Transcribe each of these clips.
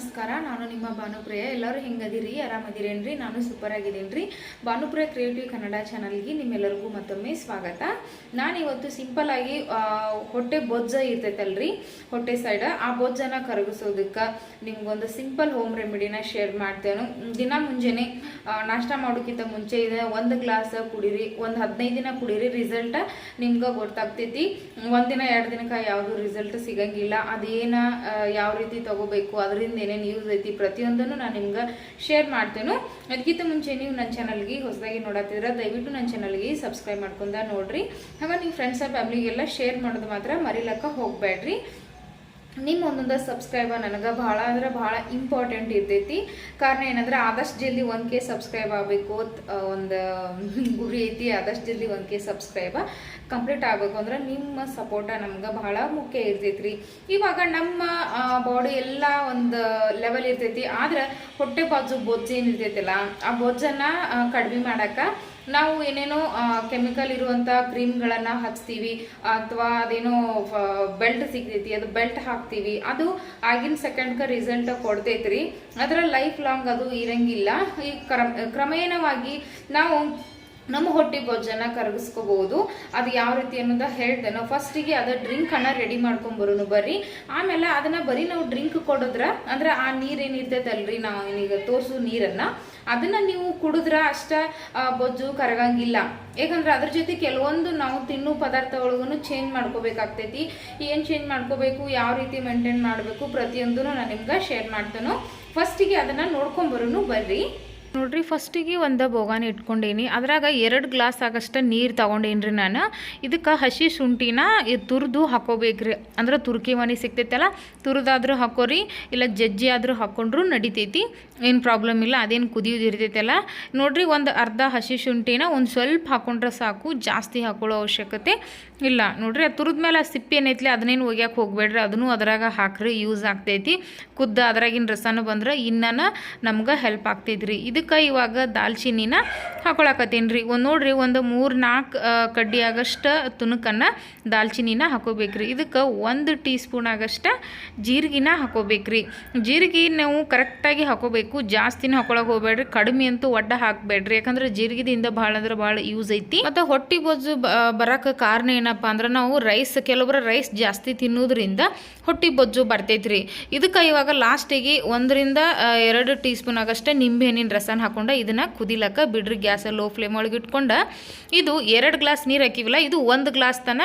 ನಮಸ್ಕಾರ, ನಾನು ನಿಮ್ಮ ಭಾನುಪ್ರಿಯ. ಎಲ್ಲರೂ ಹೆಂಗದಿರಿ? ಆರಾಮದಿರೇನ್ರಿ? ನಾನು ಸೂಪರ್ ಆಗಿದ್ದೀನಿ ಭಾನುಪ್ರಿಯ ಕ್ರಿಯೇಟಿವ್ ಕನ್ನಡ ಚಾನಲ್ಗೆ ನಿಮ್ಮೆಲ್ಲರಿಗೂ ಮತ್ತೊಮ್ಮೆ ಸ್ವಾಗತ. ನಾನಿವತ್ತು ಸಿಂಪಲ್ ಆಗಿ ಹೊಟ್ಟೆ ಬೊಜ್ಜ ಇರ್ತೈತಲ್ರಿ? ಹೊಟ್ಟೆ ಸೈಡ್ ಆ ಬೊಜ್ಜನ ಕರಗಿಸೋದಕ್ಕೆ ನಿಮ್ಗೊಂದು ಸಿಂಪಲ್ ಹೋಮ್ ರೆಮಿಡಿನ ಶೇರ್ ಮಾಡ್ತೇನೆ. ದಿನ ಮುಂಜಾನೆ ನಾಷ್ಟಾ ಮಾಡೋಕ್ಕಿಂತ ಮುಂಚೆ ಇದೆ ಒಂದು ಗ್ಲಾಸ್ ಕುಡೀರಿ, ಒಂದು ಹದಿನೈದು ದಿನ ಕುಡೀರಿ ರಿಸಲ್ಟ್ ನಿಮ್ಗೆ ಗೊತ್ತಾಗ್ತೈತಿ. ಒಂದಿನ ಎರಡು ದಿನಕ್ಕೆ ಯಾವುದು ರಿಸಲ್ಟ್ ಸಿಗಂಗಿಲ್ಲ. ಅದೇನ ಯಾವ ರೀತಿ ತಗೋಬೇಕು ಅದರಿಂದ ಏನೇನು ಯೂಸ್ ಐತಿ ಪ್ರತಿಯೊಂದನ್ನು ನಾನು ನಿಮ್ಗೆ ಶೇರ್ ಮಾಡ್ತೇನೆ. ಅದಕ್ಕಿಂತ ಮುಂಚೆ ನೀವು ನನ್ನ ಚಾನಲ್ಗೆ ಹೊಸದಾಗಿ ನೋಡತ್ತಿದ್ರೆ ದಯವಿಟ್ಟು ನನ್ನ ಚಾನಲ್ಗೆ ಸಬ್ಸ್ಕ್ರೈಬ್ ಮಾಡ್ಕೊಂಡ ನೋಡ್ರಿ. ಹಾಗೆ ನೀವು ಫ್ರೆಂಡ್ಸ್ ಫ್ಯಾಮಿಲಿಗೆಲ್ಲ ಶೇರ್ ಮಾಡೋದು ಮಾತ್ರ ಮರಿಲಕ್ಕ ಹೋಗಬೇಡ್ರಿ ನಿಮ್ಮ ಒಂದೊಂದು ಸಬ್ಸ್ಕ್ರೈಬರ್ ನನಗೆ ಭಾಳ ಅಂದ್ರೆ ಭಾಳ ಇಂಪಾರ್ಟೆಂಟ್ ಇರ್ತೈತಿ. ಕಾರಣ ಏನಂದ್ರೆ ಆದಷ್ಟು ಜಲ್ದಿ ಒಂದು ಕೆ ಸಬ್ಸ್ಕ್ರೈಬ್ ಆಗಬೇಕು ಒಂದು ಗುರಿ ಐತಿ, ಆದಷ್ಟು ಜಲ್ದಿ ಒಂದು ಕೆ ಸಬ್ಸ್ಕ್ರೈಬ್ ಕಂಪ್ಲೀಟ್ ಆಗಬೇಕು ಅಂದ್ರೆ ನಿಮ್ಮ ಸಪೋರ್ಟ ನಮ್ಗೆ ಬಹಳ ಮುಖ್ಯ ಇರ್ತೈತ್ರಿ. ಇವಾಗ ನಮ್ಮ ಬಾಡಿ ಎಲ್ಲ ಒಂದು ಲೆವೆಲ್ ಇರ್ತೈತಿ. ಆದ್ರೆ ಹೊಟ್ಟೆ ಬಾಜು ಬೊಜ್ಜು ಏನು ಇರ್ತೈತಿಲ್ಲ, ಆ ಬೊಜ್ಜನ್ನು ಕಡಿಮೆ ಮಾಡಕ್ಕೆ ನಾವು ಏನೇನೋ ಕೆಮಿಕಲ್ ಇರುವಂತ ಕ್ರೀಮ್ಗಳನ್ನು ಹಚ್ತೀವಿ, ಅಥವಾ ಅದೇನೋ ಬೆಲ್ಟ್ ಸಿಗ್ತೈತಿ, ಅದು ಬೆಲ್ಟ್ ಹಾಕ್ತೀವಿ, ಅದು ಆಗಿನ ಸೆಕೆಂಡ್ಗೆ ರಿಸಲ್ಟ್ ಕೊಡ್ತೈತ್ರಿ. ಅದರ ಲೈಫ್ ಲಾಂಗ್ ಅದು ಇರಂಗಿಲ್ಲ. ಈ ಕ್ರಮ, ಕ್ರಮೇಣವಾಗಿ ನಾವು ನಮ್ಮ ಹೊಟ್ಟೆ ಬೊಜ್ಜನ್ನ ಕರಗಿಸ್ಕೋಬಹುದು. ಅದು ಯಾವ ರೀತಿ ಅನ್ನೋದ ಹೇಳ್ತೇನೆ. ಫಸ್ಟಿಗೆ ಅದ ಡ್ರಿಂಕ್ ಅನ್ನ ರೆಡಿ ಮಾಡ್ಕೊಂಬರೋನು ಬರ್ರಿ. ಆಮೇಲೆ ಅದನ್ನ ಬರೀ ನಾವು ಡ್ರಿಂಕ್ ಕೊಡೋದ್ರ, ಅಂದ್ರೆ ಆ ನೀರ್ ಏನಿರ್ತೈತಲ್ರಿ ನಾವು ಏನೀಗ ತೋರ್ಸು ನೀರನ್ನ, ಅದನ್ನ ನೀವು ಕುಡಿದ್ರ ಅಷ್ಟ ಬೊಜ್ಜು ಕರಗಂಗಿಲ್ಲ. ಯಾಕಂದ್ರೆ ಅದ್ರ ಜೊತೆ ಕೆಲವೊಂದು ನಾವು ತಿನ್ನು ಪದಾರ್ಥ ಒಳಗೂ ಚೇಂಜ್ ಮಾಡ್ಕೋಬೇಕಾಗ್ತೈತಿ. ಏನ್ ಚೇಂಜ್ ಮಾಡ್ಕೋಬೇಕು, ಯಾವ ರೀತಿ ಮೇಂಟೈನ್ ಮಾಡಬೇಕು ಪ್ರತಿಯೊಂದೂ ನಾನು ನಿಮ್ಗೆ ಶೇರ್ ಮಾಡ್ತೇನೆ. ಫಸ್ಟಿಗೆ ಅದನ್ನ ನೋಡ್ಕೊಂಬರೋನು ಬರ್ರಿ. ನೋಡ್ರಿ, ಫಸ್ಟಿಗೆ ಒಂದು ಬೋಗಾನಿ ಇಟ್ಕೊಂಡೇನಿ. ಅದ್ರಾಗ ಎರಡು ಗ್ಲಾಸ್ ಆಗಷ್ಟು ನೀರು ತಗೊಂಡೇನ್ರಿ ನಾನು. ಇದಕ್ಕೆ ಹಸಿ ಶುಂಠಿನ ತುರಿದು ಹಾಕೋಬೇಕ್ರಿ. ಅಂದ್ರೆ ತುರ್ಕಿ ಮನೆ ಸಿಗ್ತೈತಲ್ಲ, ತುರಿದಾದ್ರೂ ಹಾಕೋರಿ, ಇಲ್ಲ ಜಜ್ಜಿ ಆದರೂ ಹಾಕೊಂಡ್ರು ನಡಿತೈತಿ. ಏನು ಪ್ರಾಬ್ಲಮ್ ಇಲ್ಲ, ಅದೇನು ಕುದಿಯೋದು ಇರ್ತೈತಲ್ಲ. ನೋಡ್ರಿ, ಒಂದು ಅರ್ಧ ಹಸಿ ಶುಂಠಿನ ಒಂದು ಸ್ವಲ್ಪ ಹಾಕೊಂಡ್ರೆ ಸಾಕು, ಜಾಸ್ತಿ ಹಾಕೊಳ್ಳೋ ಅವಶ್ಯಕತೆ ಇಲ್ಲ. ನೋಡ್ರಿ, ಅದು ತುರಿದ ಮೇಲೆ ಆ ಸಿಪ್ಪೆ ಏನೈತಿ ಅದನ್ನೇನು ಒಗ್ಯಾಕೆ ಹೋಗ್ಬೇಡ್ರಿ, ಅದನ್ನು ಅದ್ರಾಗ ಹಾಕ್ರಿ ಯೂಸ್ ಆಗ್ತೈತಿ. ಕುದ್ದ ಅದ್ರಾಗಿನ ರಸನೂ ಬಂದ್ರೆ ಇನ್ನೂ ನಮ್ಗೆ ಹೆಲ್ಪ್ ಆಗ್ತೈತ್ರಿ. ಇದಕ್ಕೆ ಇವಾಗ ದಾಲ್ಚಿನ್ನಿನ ಹಾಕೊಳಕತ್ತೀನಿ ರೀ. ಒಂದು ನೋಡ್ರಿ, ಒಂದು ಮೂರು ನಾಲ್ಕು ಕಡ್ಡಿ ಆಗಷ್ಟ ತುಣುಕನ್ನು ದಾಲ್ಚಿನ್ನಿನ ಹಾಕೋಬೇಕ್ರಿ. ಇದಕ್ಕೆ ಒಂದು ಟೀ ಸ್ಪೂನ್ ಆಗಷ್ಟು ಜೀರಿಗೆನ ಹಾಕೋಬೇಕ್ರಿ. ಜೀರಿಗೆ ನಾವು ಕರೆಕ್ಟಾಗಿ ಹಾಕೋಬೇಕು. ಜಾಸ್ತಿನ ಹಾಕೊಳಕ್ಕೆ ಹೋಗ್ಬೇಡ್ರಿ. ಕಡಿಮೆ ಅಂತೂ ಒಡ್ಡ ಹಾಕಬೇಡ್ರಿ. ಯಾಕಂದ್ರೆ ಜೀರಿಗೆದಿಂದ ಭಾಳ ಅಂದ್ರೆ ಭಾಳ ಯೂಸ್ ಐತಿ. ಮತ್ತು ಹೊಟ್ಟೆ ಬೊಜ್ಜು ಬರೋಕ್ಕೆ ಕಾರಣ ಏನಪ್ಪ ಅಂದ್ರೆ ನಾವು ರೈಸ್ ಕೆಲವೊಬ್ಬರು ರೈಸ್ ಜಾಸ್ತಿ ತಿನ್ನೋದ್ರಿಂದ ಹೊಟ್ಟೆ ಬೊಜ್ಜು ಬರ್ತೈತ್ರಿ. ಇದಕ್ಕೆ ಇವಾಗ ಲಾಸ್ಟಿಗೆ ಒಂದರಿಂದ ಎರಡು ಟೀ ಸ್ಪೂನ್ ಆಗಷ್ಟೇ ನಿಂಬೆ ಹಣ್ಣಿನ ರಸನ ಹಾಕೊಂಡು ಇದನ್ನು ಕುದಿಲಕ್ಕ ಬಿಡ್ರಿ ಗ್ಯಾಸ ಲೋ ಫ್ಲೇಮ್ ಒಳಗೆ ಇಟ್ಕೊಂಡು, ಇದು ಎರಡು ಗ್ಲಾಸ್ ನೀರು ಹಾಕಿವಿಲ್ಲ, ಇದು ಒಂದು ಗ್ಲಾಸ್ ತನ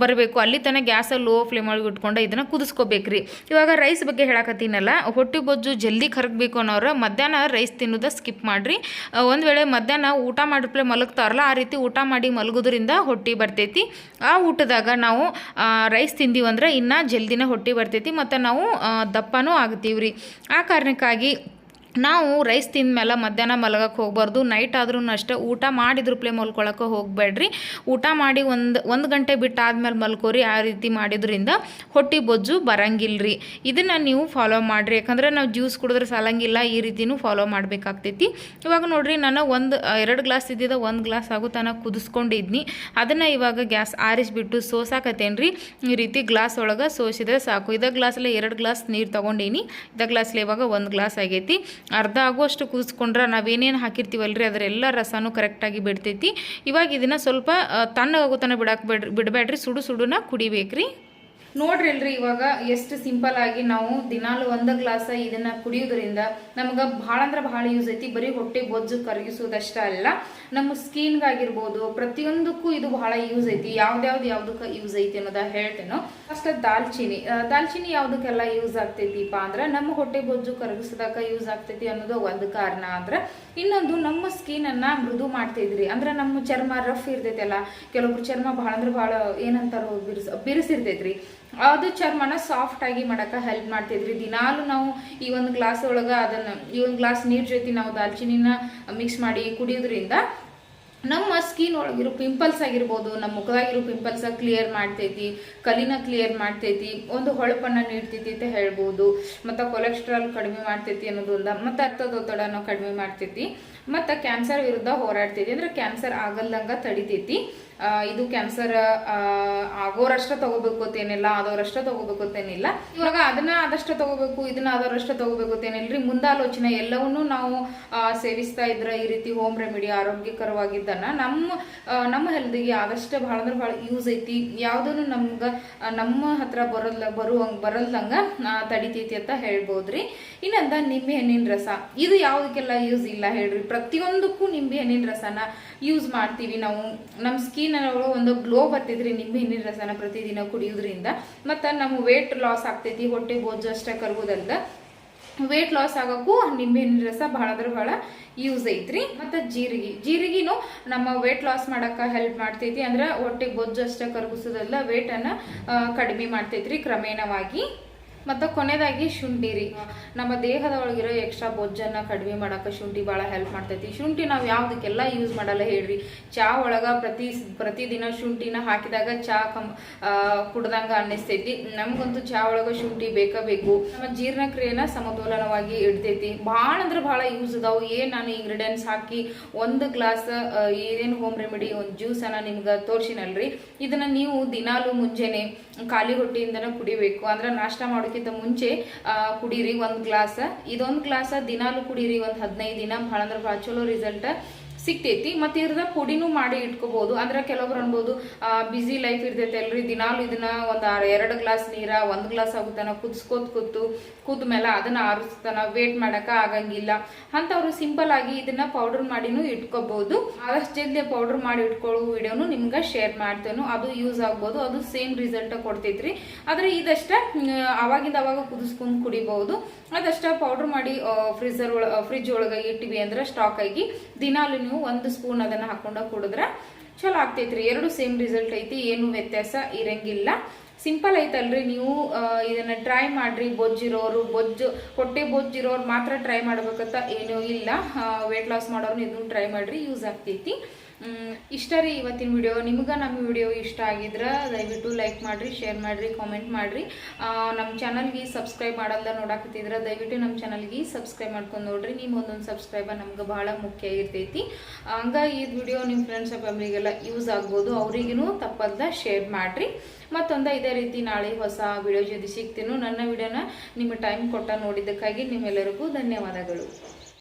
ಬರಬೇಕು. ಅಲ್ಲಿ ತನಕ ಗ್ಯಾಸ ಲೋ ಫ್ಲೇಮ್ ಒಳಗೆ ಇಟ್ಕೊಂಡು ಇದನ್ನು ಕುದಿಸ್ಕೋಬೇಕ್ರಿ. ಇವಾಗ ರೈಸ್ ಬಗ್ಗೆ ಹೇಳಕತ್ತೀನಲ್ಲ, ಹೊಟ್ಟೆ ಬೊಜ್ಜು ಜಲ್ದಿ ಕರಗಬೇಕು ಅನ್ನೋರು ಮಧ್ಯಾಹ್ನ ರೈಸ್ ತಿನ್ನೋದ ಸ್ಕಿಪ್ ಮಾಡಿರಿ. ಒಂದು ವೇಳೆ ಮಧ್ಯಾಹ್ನ ಊಟ ಮಾಡಿಪ್ಲೆ ಮಲಗ್ತಾರಲ್ಲ, ಆ ರೀತಿ ಊಟ ಮಾಡಿ ಮಲಗೋದ್ರಿಂದ ಹೊಟ್ಟೆ ಬರ್ತೈತಿ. ಆ ಊಟದಾಗ ನಾವು ರೈಸ್ ತಿಂದೀವಂದ್ರೆ ಇನ್ನೂ ಜಲ್ದಿನ ಹೊಟ್ಟೆ ಬರ್ತೈತಿ, ಮತ್ತು ನಾವು ದಪ್ಪನೂ ಆಗ್ತೀವ್ರಿ. ಆ ಕಾರಣಕ್ಕಾಗಿ ನಾವು ರೈಸ್ ತಿಂದ್ಮೇಲೆ ಮಧ್ಯಾಹ್ನ ಮಲಗಕ್ಕೆ ಹೋಗಬಾರ್ದು ನೈಟ್ ಆದ್ರೂ ಅಷ್ಟೇ ಊಟ ಮಾಡಿದ್ರು ಪ್ಲೇ ಮಲ್ಕೊಳಕ್ಕೆ ಹೋಗಬೇಡ್ರಿ. ಊಟ ಮಾಡಿ ಒಂದು ಒಂದು ಗಂಟೆ ಬಿಟ್ಟು ಆದಮೇಲೆ ಮಲ್ಕೋರಿ, ಆ ರೀತಿ ಮಾಡಿದ್ರಿಂದ ಹೊಟ್ಟೆ ಬೊಜ್ಜು ಬರಂಗಿಲ್ರಿ. ಇದನ್ನು ನೀವು ಫಾಲೋ ಮಾಡಿರಿ. ಯಾಕಂದರೆ ನಾವು ಜ್ಯೂಸ್ ಕುಡಿದ್ರೆ ಸಾಲಂಗಿಲ್ಲ, ಈ ರೀತಿನೂ ಫಾಲೋ ಮಾಡಬೇಕಾಗ್ತೈತಿ. ಇವಾಗ ನೋಡಿರಿ ನಾನು ಒಂದು, ಎರಡು ಗ್ಲಾಸ್ ಇದ್ದಿದ್ದ ಒಂದು ಗ್ಲಾಸ್ ಆಗೋ ತನಕ ಕುದಿಸ್ಕೊಂಡಿದ್ನಿ. ಅದನ್ನು ಇವಾಗ ಗ್ಯಾಸ್ ಆರಿಸ್ಬಿಟ್ಟು ಸೋಸಾಕತ್ತೇನ್ರಿ. ಈ ರೀತಿ ಗ್ಲಾಸ್ ಒಳಗೆ ಸೋಸಿದ್ರೆ ಸಾಕು. ಇದ ಗ್ಲಾಸಲ್ಲಿ ಎರಡು ಗ್ಲಾಸ್ ನೀರು ತೊಗೊಂಡೀನಿ. ಇದ ಗ್ಲಾಸಲ್ಲಿ ಇವಾಗ ಒಂದು ಗ್ಲಾಸ್ ಆಗೈತಿ. ಅರ್ಧ ಆಗುವಷ್ಟು ಕುದಿಸ್ಕೊಂಡ್ರೆ ನಾವೇನೇನು ಹಾಕಿರ್ತೀವಲ್ರಿ? ಅದರೆಲ್ಲ ರಸನೂ ಕರೆಕ್ಟಾಗಿ ಬಿಡ್ತೈತಿ. ಇವಾಗ ಇದನ್ನು ಸ್ವಲ್ಪ ತಣ್ಣಗಾಗೋ ಬಿಡಕ್ಕೆ ಬಿಡ್ರಿ ಬಿಡಬೇಡ್ರಿ, ಸುಡು ಸುಡುನ ಕುಡಿಬೇಕ್ರಿ. ನೋಡ್ರಿ ಅಲ್ರಿ, ಇವಾಗ ಎಷ್ಟು ಸಿಂಪಲ್ ಆಗಿ ನಾವು ದಿನಾಲು ಒಂದು ಗ್ಲಾಸ್ ಇದನ್ನ ಕುಡಿಯೋದ್ರಿಂದ ನಮ್ಗೆ ಭಾಳ ಅಂದ್ರೆ ಭಾಳ ಯೂಸ್ ಐತಿ. ಬರೀ ಹೊಟ್ಟೆ ಬೊಜ್ಜು ಕರಗಿಸೋದಷ್ಟೇ ಅಲ್ಲ, ನಮ್ಮ ಸ್ಕಿನ್ಗಾಗಿರ್ಬೋದು ಪ್ರತಿಯೊಂದಕ್ಕೂ ಇದು ಬಹಳ ಯೂಸ್ ಐತಿ. ಯಾವ್ದ್ಯಾವ್ದು ಯಾವ್ದಕ್ಕೆ ಯೂಸ್ ಐತಿ ಅನ್ನೋದ ಹೇಳ್ತೇನೋ. ಫಸ್ಟ್ ದಾಲ್ಚಿನಿ. ದಾಲ್ಚಿನಿ ಯಾವ್ದಕ್ಕೆಲ್ಲ ಯೂಸ್ ಆಗ್ತೈತಿಪ್ಪ ಅಂದ್ರೆ ನಮ್ಮ ಹೊಟ್ಟೆ ಬೊಜ್ಜು ಕರಗಿಸೋದಕ್ಕೆ ಯೂಸ್ ಆಗ್ತೈತಿ ಅನ್ನೋದು ಒಂದು ಕಾರಣ. ಅಂದ್ರೆ ಇನ್ನೊಂದು ನಮ್ಮ ಸ್ಕಿನ್ ಅನ್ನ ಮೃದು ಮಾಡ್ತಿದ್ರಿ ಅಂದ್ರೆ ನಮ್ಮ ಚರ್ಮ ರಫ್ ಇರ್ತೈತಲ್ಲ, ಕೆಲವೊಬ್ರು ಚರ್ಮ ಭಾಳ ಅಂದ್ರೆ ಭಾಳ ಏನಂತಾರೋ ಬಿರುಸ್, ಬಿರುಸಿರ್ತೈತ್ರಿ. ಅದು ಚರ್ಮನ ಸಾಫ್ಟ್ ಆಗಿ ಮಾಡಕ್ಕೆ ಹೆಲ್ಪ್ ಮಾಡ್ತಿದ್ರಿ ದಿನಾಲು ನಾವು ಈ ಒಂದು ಗ್ಲಾಸ್ ಒಳಗೆ ಅದನ್ನ, ಈ ಒಂದು ಗ್ಲಾಸ್ ನೀರ್ ಜೊತೆ ನಾವು ದಾಲ್ಚಿನಿನ ಮಿಕ್ಸ್ ಮಾಡಿ ಕುಡಿಯೋದ್ರಿಂದ ನಮ್ಮ ಸ್ಕಿನ್ ಒಳಗಿರೋ ಪಿಂಪಲ್ಸ್ ಆಗಿರ್ಬೋದು, ನಮ್ಮ ಮುಖದಾಗಿರೋ ಪಿಂಪಲ್ಸ್ ಕ್ಲಿಯರ್ ಮಾಡ್ತೈತಿ ಕಲಿನ ಕ್ಲಿಯರ್ ಮಾಡ್ತೈತಿ, ಒಂದು ಹೊಳಪನ್ನ ನೀಡ್ತೈತಿ ಅಂತ ಹೇಳ್ಬೋದು. ಮತ್ತು ಕೊಲೆಸ್ಟ್ರಾಲ್ ಕಡಿಮೆ ಮಾಡ್ತೈತಿ ಅನ್ನೋದು ಮತ್ತೆ ರಕ್ತದೊತ್ತಡನ ಕಡಿಮೆ ಮಾಡ್ತೈತಿ, ಮತ್ತು ಕ್ಯಾನ್ಸರ್ ವಿರುದ್ಧ ಹೋರಾಡ್ತೈತಿ. ಅಂದ್ರೆ ಕ್ಯಾನ್ಸರ್ ಆಗಲ್ದಂಗ ತಡಿತೈತಿ. ಇದು ಕ್ಯಾನ್ಸರ್ ಆಗೋರಷ್ಟ ತಗೋಬೇಕು ಅಂತೇನಿಲ್ಲ ಆದವರಷ್ಟ ತಗೋಬೇಕು ಅಂತೇನಿಲ್ಲ. ಇವಾಗ ಅದನ್ನ ಆದಷ್ಟು ತಗೋಬೇಕು, ಇದನ್ನ ಆದವರಷ್ಟ ತಗೋಬೇಕು ಅಂತೇನಿಲ್ರಿ, ಮುಂದಾಲೋಚನೆ ಎಲ್ಲವನ್ನೂ ನಾವು ಸೇವಿಸ್ತಾ ಇದ್ರೆ ಈ ರೀತಿ ಹೋಮ್ ರೆಮಿಡಿ ಆರೋಗ್ಯಕರವಾಗಿದ್ದನ್ನ ನಮ್ಮ ನಮ್ಮ ಹೆಲ್ದಿಗೆ ಆದಷ್ಟು ಭಾಳ ಅಂದ್ರೆ ಭಾಳ ಯೂಸ್ ಐತಿ. ಯಾವುದನ್ನು ನಮ್ಗೆ ನಮ್ಮ ಹತ್ರ ಬರಲ್ಲ, ಬರುವಂಗ, ಬರಲ್ದಂಗ ತಡಿತೈತಿ ಅಂತ ಹೇಳ್ಬೋದ್ರಿ. ಇನ್ನೊಂದ ನಿಂಬೆ ಹಣ್ಣಿನ ರಸ. ಇದು ಯಾವುದಕ್ಕೆಲ್ಲ ಯೂಸ್ ಇಲ್ಲ ಹೇಳ್ರಿ. ಪ್ರತಿಯೊಂದಕ್ಕೂ ನಿಂಬೆ ಹಣ್ಣಿನ ರಸನ ಯೂಸ್ ಮಾಡ್ತೀವಿ ನಾವು. ನಮ್ಮ ಸ್ಕಿನ್ ಒಂದು ಗ್ಲೋ ಬರ್ತೈತ್ರಿ ನಿಂಬೆ ಹಣ್ಣಿನ ರಸನ ಪ್ರತಿದಿನ ಕುಡಿಯೋದ್ರಿಂದ. ಮತ್ತು ನಮ್ಮ ವೇಟ್ ಲಾಸ್ ಆಗ್ತೈತಿ, ಹೊಟ್ಟೆ ಬೋಜು ಅಷ್ಟೇ ಕರಗೋದಲ್ದ ವೇಟ್ ಲಾಸ್ ಆಗೋಕ್ಕೂ ನಿಂಬೆಹಣ್ಣಿನ ರಸ ಭಾಳ ಅಂದ್ರೆ ಭಾಳ ಯೂಸ್ ಐತ್ರಿ. ಮತ್ತು ಜೀರಿಗೆ, ಜೀರಿಗೆನೂ ನಮ್ಮ ವೇಟ್ ಲಾಸ್ ಮಾಡಕ್ಕೆ ಹೆಲ್ಪ್ ಮಾಡ್ತೈತಿ ಅಂದ್ರೆ ಹೊಟ್ಟೆಗೆ ಬೊಜ್ಜು ಅಷ್ಟೇ ಕರಗಿಸೋದಲ್ಲ ವೇಟನ್ನು ಕಡಿಮೆ ಮಾಡ್ತೈತ್ರಿ ಕ್ರಮೇಣವಾಗಿ. ಮತ್ತು ಕೊನೆಯದಾಗಿ ಶುಂಠಿ ರೀ ನಮ್ಮ ದೇಹದ ಒಳಗಿರೋ ಎಕ್ಸ್ಟ್ರಾ ಬೊಜ್ಜನ್ನ ಕಡಿಮೆ ಮಾಡಕ್ಕೆ ಶುಂಠಿ ಭಾಳ ಹೆಲ್ಪ್ ಮಾಡ್ತೈತಿ. ಶುಂಠಿ ನಾವು ಯಾವುದಕ್ಕೆಲ್ಲ ಯೂಸ್ ಮಾಡಲ್ಲ ಹೇಳ್ರಿ. ಚಾ ಒಳಗ ಪ್ರತಿ ಪ್ರತಿದಿನ ಶುಂಠಿನ ಹಾಕಿದಾಗ ಚಾ ಕಮ್ ಕುಡ್ದಂಗೆ ಅನ್ನಿಸ್ತೈತಿ. ನಮಗಂತೂ ಚಾ ಒಳಗ ಶುಂಠಿ ಬೇಕೇ ಬೇಕು. ನಮ್ಮ ಜೀರ್ಣಕ್ರಿಯೆನ ಸಮತೋಲನವಾಗಿ ಇಡ್ತೈತಿ. ಭಾಳ ಅಂದ್ರೆ ಭಾಳ ಯೂಸ್ ಇದಾವೆ. ಏನ್ ನಾನು ಇಂಗ್ರೀಡಿಯೆಂಟ್ಸ್ ಹಾಕಿ ಒಂದು ಗ್ಲಾಸ್ ಏನೇನು ಹೋಮ್ ರೆಮಿಡಿ ಒಂದು ಜ್ಯೂಸ್ ಅನ್ನ ನಿಮ್ಗೆ ತೋರ್ಸಿನಲ್ರಿ. ಇದನ್ನ ನೀವು ದಿನಾಲು ಮುಂಜಾನೆ ಖಾಲಿ ಹೊಟ್ಟೆಯಿಂದನೇ ಕುಡಿಬೇಕು. ಅಂದ್ರೆ ನಾಷ್ಟ ಮಾಡೋಕ್ಕಿಂತ ಮುಂಚೆ ಕುಡೀರಿ ಒಂದು ಗ್ಲಾಸ್. ಇದೊಂದು ಗ್ಲಾಸ್ ದಿನಾಲು ಕುಡೀರಿ ಒಂದು ಹದಿನೈದು ದಿನ. ಭಾಳ ಅಂದ್ರೆ ಭಾಳ ಚಲೋ ರಿಸಲ್ಟ್ ಸಿಗ್ತೈತಿ, ಮತ್ತೆ ಇರದ ಪುಡಿನೂ ಮಾಡಿ ಇಟ್ಕೋಬಹುದು ಅಂದ್ರೆ ಕೆಲವ್ರು ಅನ್ಬೋದು ಬಿಸಿ ಲೈಫ್ ಇರ್ತೈತೆ ಅಲ್ರಿ, ದಿನಾಲು ಇದನ್ನ ಒಂದ್ ಎರಡು ಗ್ಲಾಸ್ ನೀರ, ಒಂದ್ ಗ್ಲಾಸ್ ಆಗುತ್ತಾನ ಕುದಿಸ್ಕೋತ್ ಕೂತು ಕುದ್ಮೇಲೆ ಅದನ್ನ ಆರಿಸ್ತಾನ ವೇಟ್ ಮಾಡಕ ಆಗಂಗಿಲ್ಲ. ಅಂತ ಅವ್ರು ಸಿಂಪಲ್ ಆಗಿ ಇದನ್ನ ಪೌಡರ್ ಮಾಡಿನೂ ಇಟ್ಕೋಬಹುದು ಆದಷ್ಟು ಜಲ್ದಿ ಪೌಡರ್ ಮಾಡಿ ಇಟ್ಕೊಳ್ಳೋ ವಿಡಿಯೋನು ನಿಮ್ಗೆ ಶೇರ್ ಮಾಡ್ತೇನೆ. ಅದು ಯೂಸ್ ಆಗ್ಬೋದು, ಅದು ಸೇಮ್ ರಿಸಲ್ಟ್ ಕೊಡ್ತೈತ್ರಿ. ಆದ್ರೆ ಇದಷ್ಟ ಅವಾಗಿಂದ ಅವಾಗ ಕುದಿಸ್ಕೊಂಡು ಕುಡಿಬಹುದು ಅದಷ್ಟ ಪೌಡರ್ ಮಾಡಿ ಫ್ರಿಜರ್ ಒಳ ಫ್ರಿಜ್ ಒಳಗೆ ಇಟ್ಟಿವಿ ಅಂದ್ರೆ ಸ್ಟಾಕ್ ಆಗಿ ದಿನಾಲು ನೀವು ಒಂದು ಸ್ಪೂನ್ ಅದನ್ನ ಹಾಕೊಂಡ ಕುಡಿದ್ರೆ ಚಲೋ ಆಗ್ತೈತ್ರಿ. ಎರಡು ಸೇಮ್ ರಿಸಲ್ಟ್ ಐತಿ, ಏನು ವ್ಯತ್ಯಾಸ ಇರಂಗಿಲ್ಲ. ಸಿಂಪಲ್ ಐತಲ್ರಿ ನೀವು ಇದನ್ನ ಟ್ರೈ ಮಾಡ್ರಿ. ಬೊಜ್ಜಿರೋರು ಬೊಜ್ಜು, ಹೊಟ್ಟೆ ಬೊಜ್ಜಿರೋರು ಮಾತ್ರ ಟ್ರೈ ಮಾಡ್ಬೇಕಂತ ಏನೂ ಇಲ್ಲ. ವೆಯ್ಟ್ ಲಾಸ್ ಮಾಡೋರು ಇದನ್ನು ಟ್ರೈ ಮಾಡ್ರಿ ಯೂಸ್ ಆಗ್ತೈತಿ. ಇಷ್ಟ ರೀ ಇವತ್ತಿನ ವಿಡಿಯೋ ನಿಮ್ಗೆ ನಮ್ಮ ವಿಡಿಯೋ ಇಷ್ಟ ಆಗಿದ್ರೆ ದಯವಿಟ್ಟು ಲೈಕ್ ಮಾಡಿರಿ ಶೇರ್ ಮಾಡಿರಿ ಕಾಮೆಂಟ್ ಮಾಡಿರಿ. ನಮ್ಮ ಚಾನಲ್ಗೆ ಸಬ್ಸ್ಕ್ರೈಬ್ ಮಾಡಲ್ಲ ನೋಡಾಕತ್ತಿದ್ರೆ, ದಯವಿಟ್ಟು ನಮ್ಮ ಚಾನಲ್ಗೆ ಸಬ್ಸ್ಕ್ರೈಬ್ ಮಾಡ್ಕೊಂಡು ನೋಡ್ರಿ. ನಿಮ್ಮ ಒಂದೊಂದು ಸಬ್ಸ್ಕ್ರೈಬರ್ ನಮ್ಗೆ ಭಾಳ ಮುಖ್ಯ ಇರ್ತೈತಿ. ಹಂಗ ಈ ವಿಡಿಯೋ ನಿಮ್ಮ ಫ್ರೆಂಡ್ಸ್ ಫ್ಯಾಮಿಲಿಗೆಲ್ಲ ಯೂಸ್ ಆಗ್ಬೋದು. ಅವರಿಗೂ ತಪ್ಪದ ಶೇರ್ ಮಾಡಿರಿ. ಮತ್ತೊಂದು ಇದೇ ರೀತಿ ನಾಳೆ ಹೊಸ ವಿಡಿಯೋ ಜೊತೆ ಸಿಗ್ತೀನೋ. ನನ್ನ ವಿಡಿಯೋನ ನಿಮ್ಮ ಟೈಮ್ ಕೊಟ್ಟ ನೋಡಿದ್ದಕ್ಕಾಗಿ ನಿಮ್ಮೆಲ್ಲರಿಗೂ ಧನ್ಯವಾದಗಳು.